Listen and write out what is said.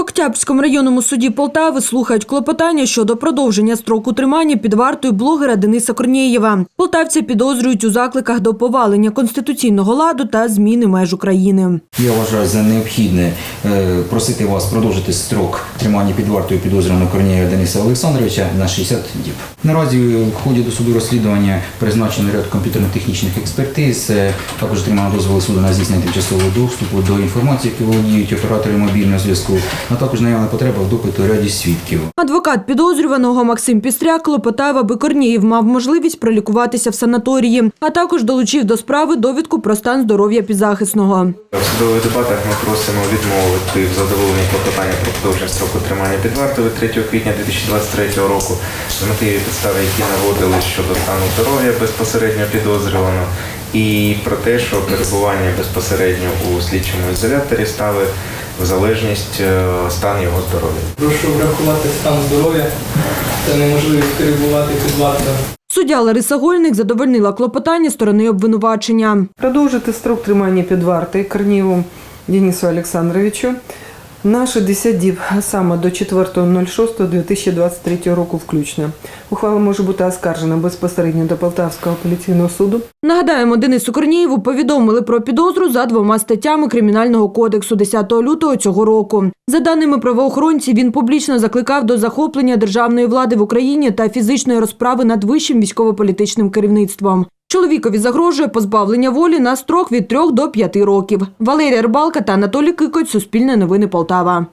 Октябрському районному суді Полтави слухають клопотання щодо продовження строку тримання під вартою блогера Дениса Корнієва. Полтавця підозрюють у закликах до повалення конституційного ладу та зміни меж України. Я вважаю за необхідне е, просити вас продовжити строк тримання під вартою підозрюваного Корнієва Дениса Олександровича на 60 діб. Наразі в ході досуду розслідування призначено ряд комп'ютерно-технічних експертиз, е, також отримано дозволи суду на здійснення тимчасового доступу до інформації, які володіють оператори мобільного зв'язку, а також наявна потреба в допиту ряді свідків. Адвокат підозрюваного Максим Пістряк клопотав, аби Корнієв мав можливість пролікуватися в санаторії, а також долучив до справи довідку про стан здоров'я підзахисного. В судових дебатах ми просимо відмовити в задоволенні клопотання про продовження строку тримання під вартою від 3 квітня 2023 року з мотивів підстави, які наводили щодо стану здоров'я безпосередньо підозрюваного, і про те, що перебування безпосередньо у слідчому ізоляторі ставить в залежність е, стан його здоров'я. Прошу врахувати стан здоров'я та неможливість перебувати під вартою. Суддя Лариса Гольник задовольнила клопотання сторони обвинувачення. Продовжити строк тримання під вартою Корнієву Денису Олександровичу на 60 діб, а саме до 4.06.2023 року включно. Ухвала може бути оскаржена безпосередньо до Полтавського апеляційного суду Нагадаємо, Денису Корнієву повідомили про підозру за двома статтями Кримінального кодексу 10 лютого цього року. За даними правоохоронців, він публічно закликав до захоплення державної влади в Україні та фізичної розправи над вищим військово-політичним керівництвом. Чоловікові загрожує позбавлення волі на строк від 3 до 5 років. Валерія Рибалка та Анатолій Кикоць Суспільне новини Полтава.